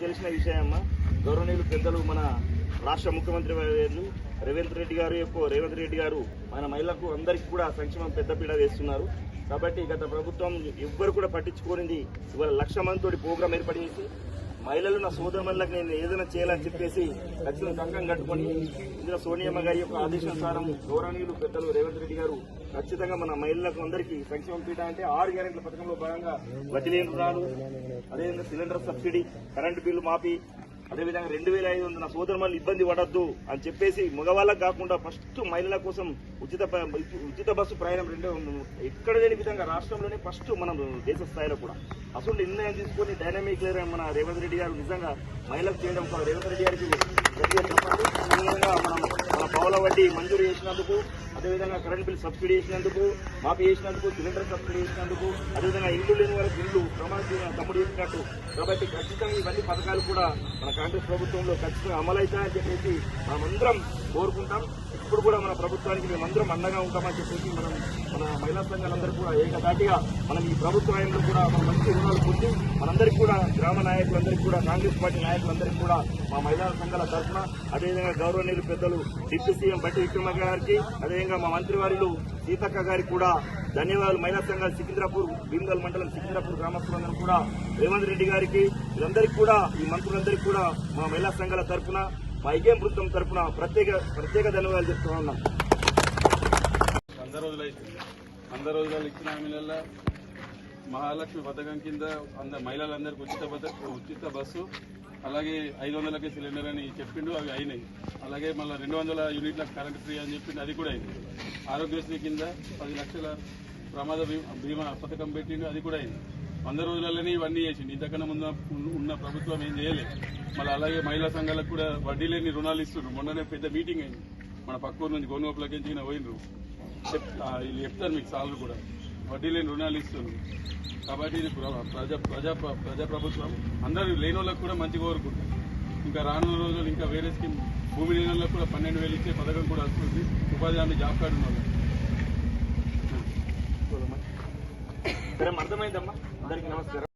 తెలిసిన విషయమ్మా గౌరవనీయులు పెద్దలు మన రాష్ట్ర ముఖ్యమంత్రి వర్యులు రేవంత్ రెడ్డి గారు యొక్క రేవంత్ రెడ్డి గారు మన మహిళలకు అందరికీ కూడా సంక్షేమం పెద్దపీడ వేస్తున్నారు. కాబట్టి గత ప్రభుత్వం ఎవ్వరు కూడా పట్టించుకోనింది. ఇవాళ లక్ష మందితోటి ప్రోగ్రాం ఏర్పాటు చేసి మహిళలు నా సోదరులకు నేను ఏదైనా చేయాలని చెప్పేసి ఖచ్చితంగా కంకం కట్టుకొని ఇందులో సోనియమ్మ గారి యొక్క ఆదేశానుసారం గౌరవనీయులు పెద్దలు రేవంత్ రెడ్డి గారు ఖచ్చితంగా మన మహిళలకు అందరికీ సంక్షేమ పీఠ అంటే ఆరు గ్యారెంట్ల పథకంలో భాగంగా వడ్డీ లేని రుణాలు అదేవిధంగా సిలిండర్ సబ్సిడీ కరెంటు బిల్లు మాఫీ అదేవిధంగా రెండు వేల ఐదు వందల సోదరుమల్ని ఇబ్బంది పడద్దు అని చెప్పేసి మగవాళ్ళకు కాకుండా ఫస్ట్ మహిళల కోసం ఉచిత ఉచిత బస్సు ప్రయాణం రెండో ఎక్కడ లేని విధంగా రాష్ట్రంలోనే ఫస్ట్ మనం దేశ స్థాయిలో కూడా. అసలు నిర్ణయం తీసుకొని డైనమిక్ మన రేవంత్ రెడ్డి గారు నిజంగా మహిళలకు చేయడం రేవంత్ రెడ్డి గారికి మనం మన పావుల వడ్డీ మంజూరు చేసినందుకు అదేవిధంగా కరెంట్ బిల్ సబ్సిడీ చేసినందుకు మాకు చేసినందుకు సిలిండర్ సబ్సిడీ చేసినందుకు అదేవిధంగా ఇల్లు లేని వారికి ఇల్లు ప్రమాణ తమ్ముడు చెప్పినట్టు. కాబట్టి ఖచ్చితంగా ఇవన్నీ పథకాలు కూడా మన కాంగ్రెస్ ప్రభుత్వంలో ఖచ్చితంగా అమలవుతాయని చెప్పేసి మనమందరం కోరుకుంటాం. ఇప్పుడు కూడా మన ప్రభుత్వానికి మేమందరం అండగా ఉంటామని చెప్పేసి మనం మన మహిళా సంఘాలందరూ కూడా ఏకదాటిగా మనం ఈ ప్రభుత్వ హయాంలో కూడా మన మంచి రుణాలు పొంది మనందరికీ కూడా గ్రామ నాయకులందరికీ కూడా కాంగ్రెస్ పార్టీ నాయకులందరికీ కూడా మా మహిళా సంఘాల తరఫున అదేవిధంగా గౌరవనీయులు పెద్దలు డిప్యూటీ సీఎం బట్టి విక్రమ గారికి అదేవిధంగా మా మంత్రివారులు సీతక్క గారికి కూడా ధన్యవాదాలు. మహిళా సంఘాలు సికింద్రాపూర్ భీమగల్ మండలం సికింద్రాపూర్ గ్రామస్తులందరూ కూడా రేవంత్ రెడ్డి గారికి వీళ్ళందరికీ కూడా ఈ మంత్రులందరికీ కూడా మా మహిళా సంఘాల తరఫున మా ఐక్యం బృందం తరఫున ప్రత్యేక ప్రత్యేక ధన్యవాదాలు చెప్తా ఉన్నాం. వంద రోజులు వంద రోజులు ఇచ్చిన హామీలలో మహాలక్ష్మి పథకం కింద అందరు మహిళలందరికీ ఉచిత ఉచిత బస్సు అలాగే ఐదు వందలకి సిలిండర్ అని చెప్పిండు అవి అయినాయి. అలాగే మళ్ళీ రెండు వందల యూనిట్లకు కరెంట్ ఫ్రీ అని చెప్పిండు అది కూడా అయింది. ఆరోగ్యశ్రీ కింద పది లక్షల ప్రమాద బీమా పథకం పెట్టిండు అది కూడా అయింది. వంద రోజులలోనే ఇవన్నీ చేసిండు. ఇంతకన్నా ముందు ఉన్న ప్రభుత్వం ఏం చేయలేదు మళ్ళీ అలాగే మహిళా సంఘాలకు కూడా వడ్డీ లేని రుణాలు ఇస్తున్నారు మొన్ననే పెద్ద మీటింగ్ అయింది. మన పక్కూరు నుంచి గోనుగోపులకి ఎంచిన పోయినరు చెప్- చెప్తారు మీకు సార్లు కూడా. వడ్డీ లేని రుణాలు ఇస్తుంది. కాబట్టి ఇది ప్రజా ప్రజా ప్రజా ప్రభుత్వం అందరూ లేని వాళ్ళకు కూడా మంచి కోరుకుంటారు. ఇంకా రానున్న రోజులు ఇంకా వేరే స్కీమ్ భూమి లేని వాళ్ళకు కూడా పన్నెండు వేలు ఇచ్చే పథకం కూడా వస్తుంది. ఉపాధి హామీ జాబ్ కార్డు ఉన్న అర్థమైందమ్మా? అందరికీ నమస్కారం.